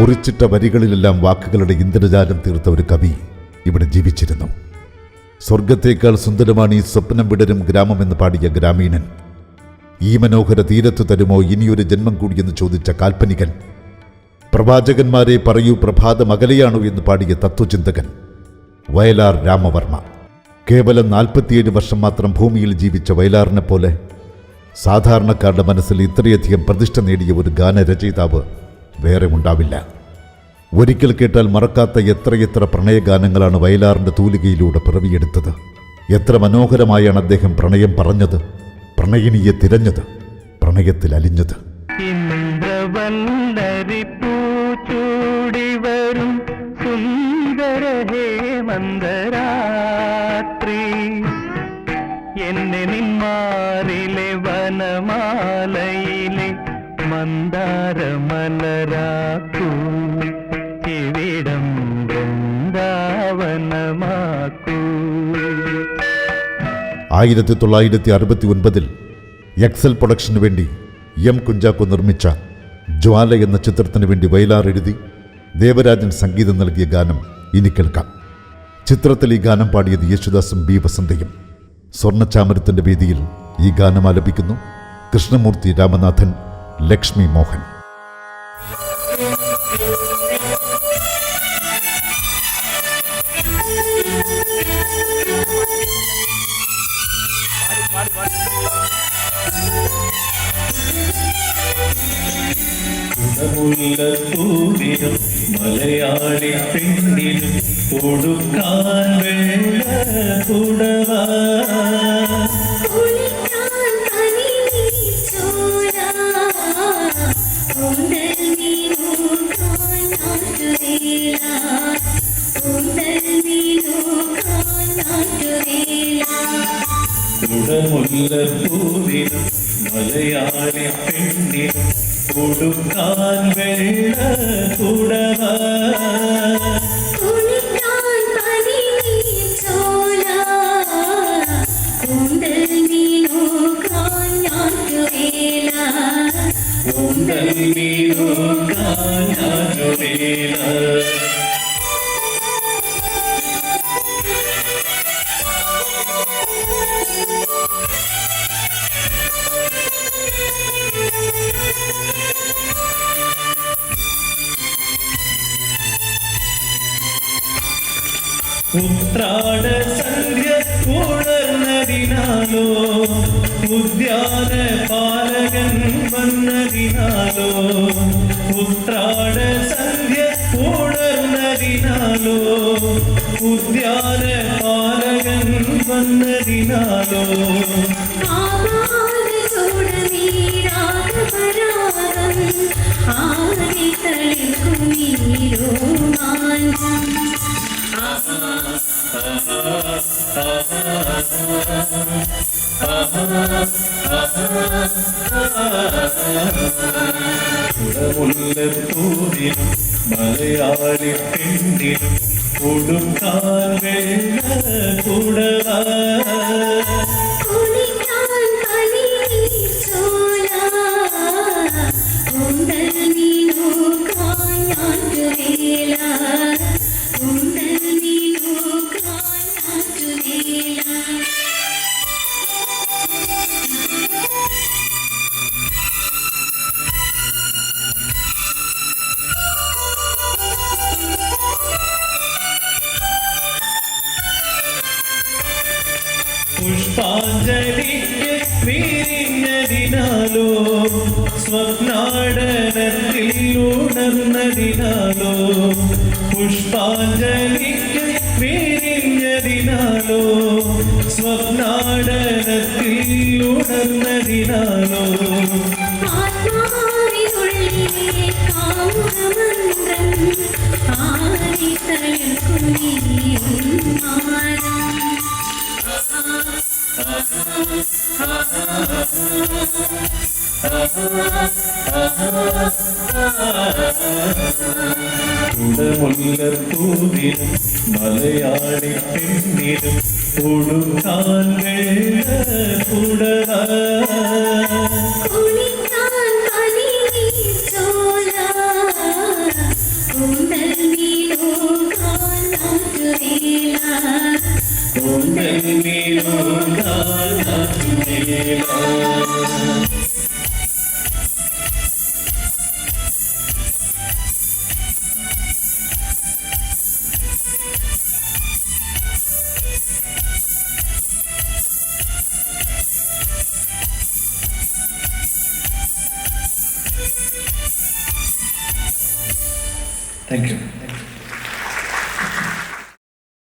കുറിച്ചിട്ട വരികളിലെല്ലാം വാക്കുകളുടെ ഇന്ദ്രജാലം തീർത്ത ഒരു കവി ഇവിടെ ജീവിച്ചിരുന്നു. സ്വർഗത്തേക്കാൾ സുന്ദരമാണ് ഈ സ്വപ്നം വിടരും ഗ്രാമമെന്ന് പാടിയ ഗ്രാമീണൻ. ഈ മനോഹര തീരത്ത് തരുമോ ഇനിയൊരു ജന്മം കൂടിയെന്ന് ചോദിച്ച കാൽപ്പനികൻ. പ്രവാചകന്മാരെ പറയൂ പ്രഭാതം അകലെയാണോ എന്ന് പാടിയ തത്വചിന്തകൻ വയലാർ രാമവർമ്മ. കേവലം നാൽപ്പത്തിയേഴ് വർഷം മാത്രം ഭൂമിയിൽ ജീവിച്ച വയലാറിനെ പോലെ സാധാരണക്കാരുടെ മനസ്സിൽ ഇത്രയധികം പ്രതിഷ്ഠ നേടിയ ഒരു ഗാനരചയിതാവ് വേറെ ഉണ്ടാവില്ല ഒരിക്കൽ കേട്ടാൽ മറക്കാത്ത എത്രയെത്ര പ്രണയഗാനങ്ങളാണ് വയലാറിന്റെ തൂലികയിലൂടെ പിറവിയെടുത്തത്. എത്ര മനോഹരമായാണ് അദ്ദേഹം പ്രണയം പറഞ്ഞത് പ്രണയിനിയെ തിരഞ്ഞത് പ്രണയത്തിൽ അലിഞ്ഞത്. ഹേമന്തരാത്രി എന്നെ നിന്മാറിലെ വനമാലയിലെ മന്ദാര മലരാക്കൂ ഇവിടം വൃന്ദാവനമാക്കൂ. ആയിരത്തി തൊള്ളായിരത്തി അറുപത്തി ഒൻപതിൽ എക്സൽ പ്രൊഡക്ഷന് വേണ്ടി എം കുഞ്ചാക്കോ നിർമ്മിച്ച ജ്വാല എന്ന ചിത്രത്തിന് വേണ്ടി വയലാർ എഴുതി ദേവരാജൻ സംഗീതം നൽകിയ ഗാനം ഇനി കേൾക്കാം. ചിത്രത്തിൽ ഈ ഗാനം പാടിയത് യേശുദാസും ബി വസന്തയും. സ്വർണചാമരത്തിന്റെ വേദിയിൽ ഈ ഗാനം ആലപിക്കുന്നു കൃഷ്ണമൂർത്തി രാമനാഥൻ. ലക്ഷ്മി മോഹൻ. സൂര്യനും മലയാളി പെണ്ണിനും കൊടുക്കാൻ വേണ്ട കുടവ സൂര്യനും മലയാളി പെണ്ണിനും കൊടുക്കാൻ വെള്ള കുടവ കുളിക്കാൻ കനിനീച്ചോല കൂന്തൽ നീനോക്കാൻ നാട്ടുവേല ഉത്രാട സന്ധ്യ ഉണർന്നതിനാലോ ഉദ്യാന പാലകൻ വന്നതിനാലോ ഉത്രാട സന്ധ്യ ഉണർന്നതിനാലോ ഉദ്യാന പാലകൻ വന്നതിനാലോ മുല്ലപ്പൂവിനും മലയാളി പെണ്ണിനും കൊടുക്കാൻ വെള്ള കുടവ പുഷ്പാഞ്ജലിക്ക് വിരിഞ്ഞതിനാലോ സ്വപ്നാടനത്തിൽ ഉണർന്നതിനാലോ പുഷ്പാഞ്ജലിക്ക് വിരിഞ്ഞതിനാലോ സ്വപ്നാടനത്തിൽ ഉണർന്നതിനാലോ കുടമുല്ലപ്പൂവിനും മലയാളി പെണ്ണിനും കൊടുക്കാൻ വെള്ള Thank you.